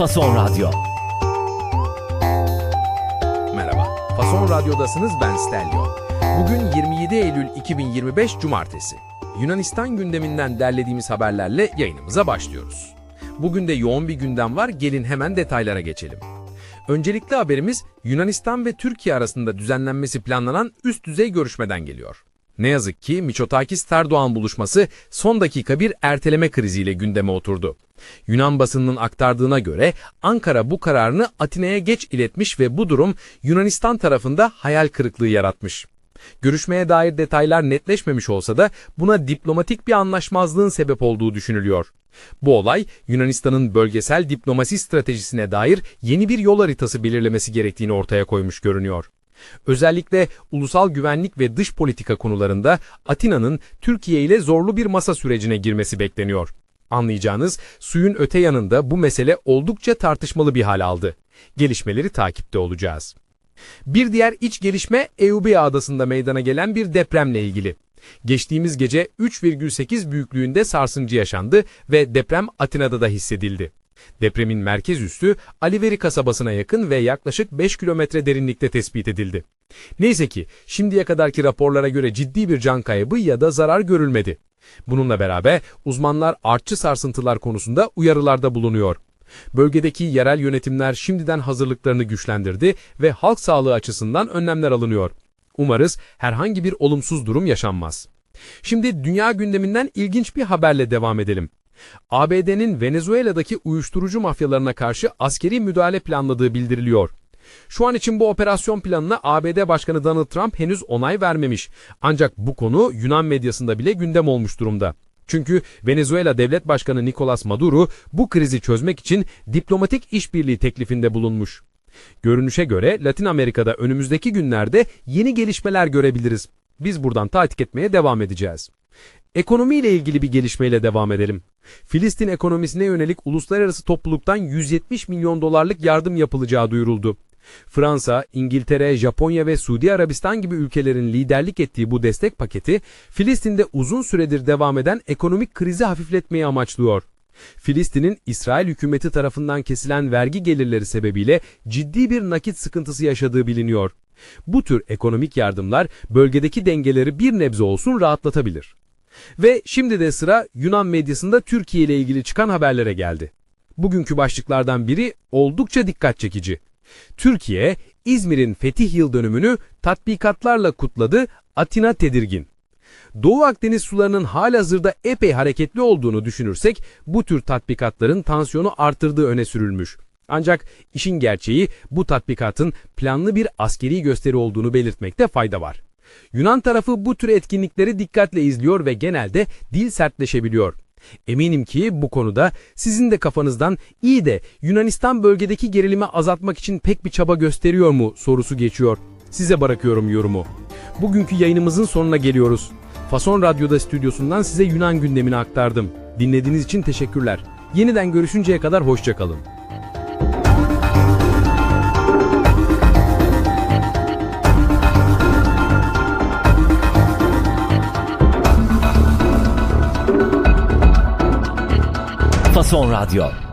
Fason Radyo. Merhaba, Fason Radyo'dasınız ben Stelio. Bugün 27 Eylül 2025 Cumartesi. Yunanistan gündeminden derlediğimiz haberlerle yayınımıza başlıyoruz. Bugün de yoğun bir gündem var, gelin hemen detaylara geçelim. Öncelikli haberimiz Yunanistan ve Türkiye arasında düzenlenmesi planlanan üst düzey görüşmeden geliyor. Ne yazık ki Miçotakis-Erdoğan buluşması son dakika bir erteleme kriziyle gündeme oturdu. Yunan basınının aktardığına göre Ankara bu kararını Atina'ya geç iletmiş ve bu durum Yunanistan tarafında hayal kırıklığı yaratmış. Görüşmeye dair detaylar netleşmemiş olsa da buna diplomatik bir anlaşmazlığın sebep olduğu düşünülüyor. Bu olay Yunanistan'ın bölgesel diplomasi stratejisine dair yeni bir yol haritası belirlemesi gerektiğini ortaya koymuş görünüyor. Özellikle ulusal güvenlik ve dış politika konularında Atina'nın Türkiye ile zorlu bir masa sürecine girmesi bekleniyor. Anlayacağınız suyun öte yanında bu mesele oldukça tartışmalı bir hal aldı. Gelişmeleri takipte olacağız. Bir diğer iç gelişme Eubea adasında meydana gelen bir depremle ilgili. Geçtiğimiz gece 3,8 büyüklüğünde sarsıntı yaşandı ve deprem Atina'da da hissedildi. Depremin merkez üssü Aliveri kasabasına yakın ve yaklaşık 5 kilometre derinlikte tespit edildi. Neyse ki şimdiye kadarki raporlara göre ciddi bir can kaybı ya da zarar görülmedi. Bununla beraber uzmanlar artçı sarsıntılar konusunda uyarılarda bulunuyor. Bölgedeki yerel yönetimler şimdiden hazırlıklarını güçlendirdi ve halk sağlığı açısından önlemler alınıyor. Umarız herhangi bir olumsuz durum yaşanmaz. Şimdi dünya gündeminden ilginç bir haberle devam edelim. ABD'nin Venezuela'daki uyuşturucu mafyalarına karşı askeri müdahale planladığı bildiriliyor. Şu an için bu operasyon planına ABD Başkanı Donald Trump henüz onay vermemiş. Ancak bu konu Yunan medyasında bile gündem olmuş durumda. Çünkü Venezuela Devlet Başkanı Nicolas Maduro bu krizi çözmek için diplomatik işbirliği teklifinde bulunmuş. Görünüşe göre Latin Amerika'da önümüzdeki günlerde yeni gelişmeler görebiliriz. Biz buradan takip etmeye devam edeceğiz. Ekonomiyle ilgili bir gelişmeyle devam edelim. Filistin ekonomisine yönelik uluslararası topluluktan 170 milyon dolarlık yardım yapılacağı duyuruldu. Fransa, İngiltere, Japonya ve Suudi Arabistan gibi ülkelerin liderlik ettiği bu destek paketi, Filistin'de uzun süredir devam eden ekonomik krizi hafifletmeyi amaçlıyor. Filistin'in İsrail hükümeti tarafından kesilen vergi gelirleri sebebiyle ciddi bir nakit sıkıntısı yaşadığı biliniyor. Bu tür ekonomik yardımlar bölgedeki dengeleri bir nebze olsun rahatlatabilir. Ve şimdi de sıra Yunan medyasında Türkiye ile ilgili çıkan haberlere geldi. Bugünkü başlıklardan biri oldukça dikkat çekici. Türkiye, İzmir'in fetih yıl dönümünü tatbikatlarla kutladı, Atina tedirgin. Doğu Akdeniz sularının halihazırda epey hareketli olduğunu düşünürsek bu tür tatbikatların tansiyonu artırdığı öne sürülmüş. Ancak işin gerçeği bu tatbikatın planlı bir askeri gösteri olduğunu belirtmekte fayda var. Yunan tarafı bu tür etkinlikleri dikkatle izliyor ve genelde dil sertleşebiliyor. Eminim ki bu konuda sizin de kafanızdan iyi de Yunanistan bölgedeki gerilimi azaltmak için pek bir çaba gösteriyor mu sorusu geçiyor. Size bırakıyorum yorumu. Bugünkü yayınımızın sonuna geliyoruz. Fason Radyo'da stüdyosundan size Yunan gündemini aktardım. Dinlediğiniz için teşekkürler. Yeniden görüşünceye kadar hoşçakalın. Fason Radyo.